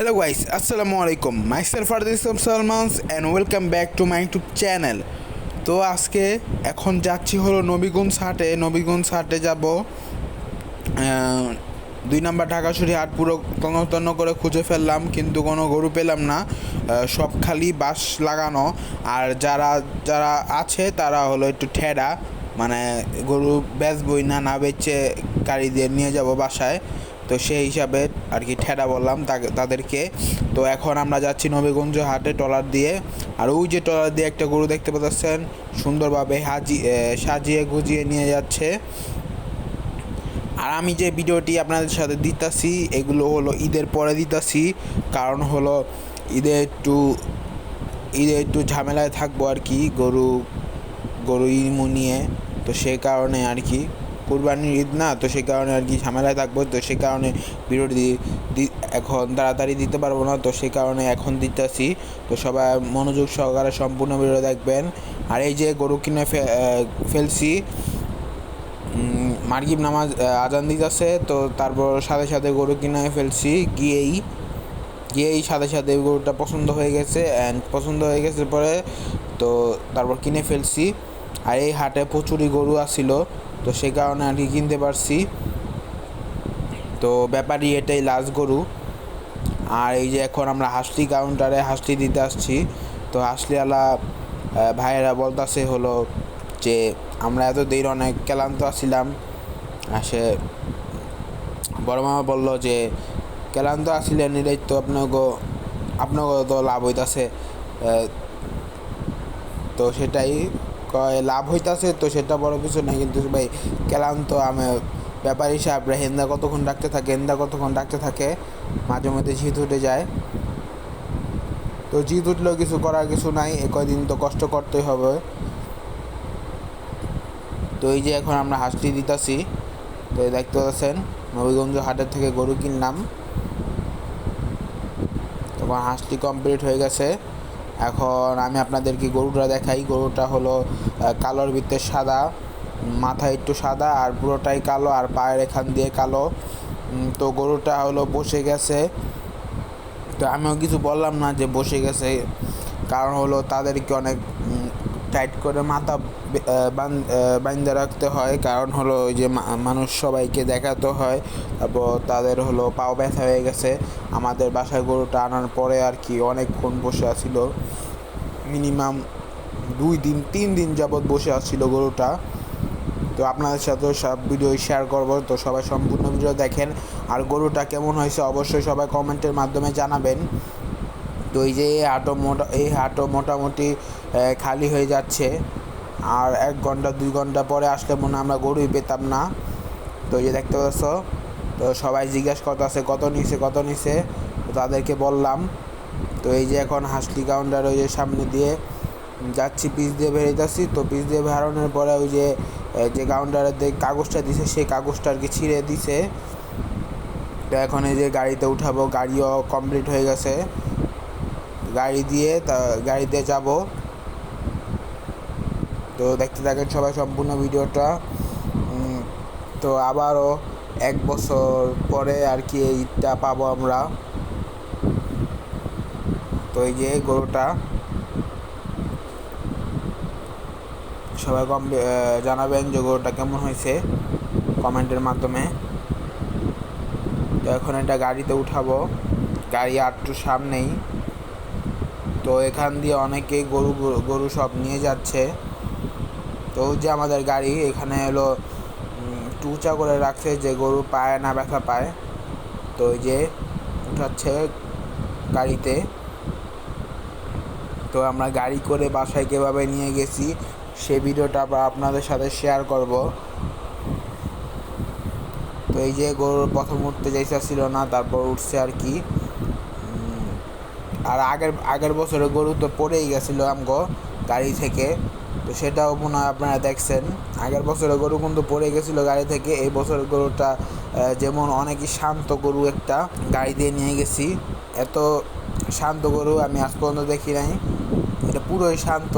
Hello guys আসসালামু আলাইকুম myself Fardis Salmans and welcome back to my YouTube channel তো আজকে এখন যাচ্ছি হলো নবীগঞ্জ হাটে। নবীগঞ্জ হাটে যাব দুই নাম্বার ঢাকাশুরি হাট পুরো তন্ন করে খুঁজে ফেললাম, কিন্তু কোনো গরু পেলাম না। সব খালি বাঁশ লাগানো। আর যারা যারা আছে, তারা হলো একটু ঠেডা। মানে গরু বেচবই না না বেচে গাড়ি দিয়ে নিয়ে যাব বাসায়। তো সেই হিসাবে আর কি ঠেডা বললাম তাদেরকে। তো এখন আমরা যাচ্ছি নবীগঞ্জ হাটে টলার দিয়ে। আর ওই যে টলার দিয়ে একটা গরু দেখতে পাচ্ছেন, সুন্দরভাবে হাজি সাজিয়ে গুজিয়ে নিয়ে যাচ্ছে। আর আমি যে ভিডিওটি আপনাদের সাথে দিতাছি, এগুলো হলো ঈদের পরে দিতাছি। কারণ হলো ঈদে একটু ঈদে একটু ঝামেলায় থাকব আর কি গরু গরু ইমু নিয়ে। তো সে কারণে আর কি কুরবানির ঈদ না, তো সেই কারণে আর কি ঝামেলায় থাকব, তো সেই কারণে ভিডিওটি এখন তাড়াতাড়ি দিতে পারব না, তো সেই কারণে এখন দিতেছি। তো সবাই মনোযোগ সহকারে সম্পূর্ণ ভিডিও দেখবেন। আর এই যে গরু কিনে ফেলছি মার্গিব নামাজ আজান দিতেছে, তো তারপর সাথে সাথে গরু কিনে ফেলছি, গিয়েই গিয়েই সাথে সাথে গরুটা পছন্দ হয়ে গেছে অ্যান্ড পছন্দ হয়ে গেছে পরে, তো তারপর কিনে ফেলছি। আর এই হাটে প্রচুরই গরু আসছিল তো সে কারণে আর কি কিনতে পারছি। তো ব্যাপারই এটাই লাস্ট গরু। আর এই যে এখন আমরা হাসলি কাউন্টারে হাসলি দিতে আসছি। তো হাসলিওয়ালা ভাইয়েরা বলতাছে হলো যে, আমরা এত দেরি অনেক ক্লান্ত আসছিলাম আসে বড় মামা বলল যে, ক্লান্ত আসছিলেন এটাই তো আপনাকে আপনাকে তো লাভ হইতাছে। তো সেটাই কয় লাভ হইতাছে, তো সেটা বড় কিছু না কিন্তু ভাই, ক্লান্ত আমি ব্যাপার হিসাব হেন্দা কতক্ষণ ডাকতে থাকে, হেন্দা কতক্ষণ ডাকতে থাকে, মাঝে মধ্যে জিত উঠে যায়। তো জিত উঠলেও কিছু করার কিছু নাই এ কয়দিন তো কষ্ট করতেই হবে। তো এই যে এখন আমরা হাসটি দিতাছি, তো দেখতে পাচ্ছেন, নবীগঞ্জ হাটের থেকে গরু কিনলাম। তখন হাঁসটি কমপ্লিট হয়ে গেছে। এখন আমি আপনাদেরকে গরুটা দেখাই। গরুটা হলো কালোর ভিতরে সাদা মাথা একটু সাদা আর পুরোটাই কালো আর পায়ের এখান দিয়ে কালো। তো গরুটা হলো বসে গেছে। তো আমিও কিছু বললাম না যে বসে গেছে। কারণ হলো তাদেরকে অনেক টাইট করে মাথা বে- আহ, বান- আহ, বাঁধে রাখতে হয়। কারণ হলো ওই যে মানুষ সবাইকে দেখাতে হয়। তারপর তাদের হলো পাও ব্যথা হয়ে গেছে। আমাদের বাসায় গরুটা আনার পরে আর কি অনেকক্ষণ বসে আছিল। মিনিমাম দুই দিন তিন দিন যাবৎ বসে আসছিল গরুটা। তো আপনাদের সাথে সব ভিডিও শেয়ার করব। তো সবাই সম্পূর্ণ ভিডিও দেখেন। আর গরুটা কেমন হয়েছে অবশ্যই সবাই কমেন্টের মাধ্যমে জানাবেন। তো এই যে এই হাটও মোটা এই হাটও মোটামুটি খালি হয়ে যাচ্ছে। আর এক ঘণ্টা, দুই ঘণ্টা পরে আসলে মনে আমরা গরুই পেতাম না। তো এই যে দেখতে পাচ্ছ, তো সবাই জিজ্ঞাসা করতেছে, কত নিছে কত নিছে? তো তাদেরকে বললাম। তো এই যে এখন হাসলি কাউন্টার ওই যে সামনে দিয়ে যাচ্ছি, পিস দিয়ে বেরোতেছি তো পিস দিয়ে বেরোনোর পরে ওই যে যে কাউন্টারের যে কাগজটা দিছে, সেই কাগজটা আর কি ছিঁড়ে দিছে। তো এখন এই যে গাড়িতে উঠাবো, গাড়িও কমপ্লিট হয়ে গেছে। গাড়ি দিয়ে তা, গাড়িতে যাব। তো দেখতে থাকেন সবাই সম্পূর্ণ ভিডিওটা। তো আবারও এক বছর পরে আর কি এই ঈদটা পাবো আমরা। তো এই যে গরুটা। সবাই কম জানাবেন যে গরুটা কেমন হয়েছে কমেন্টের মাধ্যমে। তো এখন এটা গাড়িতে উঠাবো। গাড়ি আটটু সামনেই। তো এখান দিয়ে অনেকেই গরু গরু সব নিয়ে যাচ্ছে। তো যে আমাদের গাড়ি, এখানে হলো উঁচা করে রাখছে যে গরু পায় না ব্যথা পায়। তো ওই যে উঠাচ্ছে গাড়িতে। তো আমরা গাড়ি করে বাসায় কীভাবে নিয়ে গেছি, সে ভিডিওটা আপনাদের সাথে শেয়ার করব। তো এই যে গরুর প্রথম উঠতে যাইতেছিল না, তারপর উঠছে আর কি। আর আগের আগের বছরে গরু তো পড়েই গেছিল আমগো গাড়ি থেকে। তো সেটাও মনে হয় আপনারা দেখছেন। আগের বছরে গরু কিন্তু পড়ে গেছিল গাড়ি থেকে। এই বছরের গরুটা যেমন অনেকই শান্ত গরু একটা গাড়ি দিয়ে নিয়ে গেছি। এত শান্ত গরু আমি আজ পর্যন্ত দেখি নাই। এটা পুরোই শান্ত।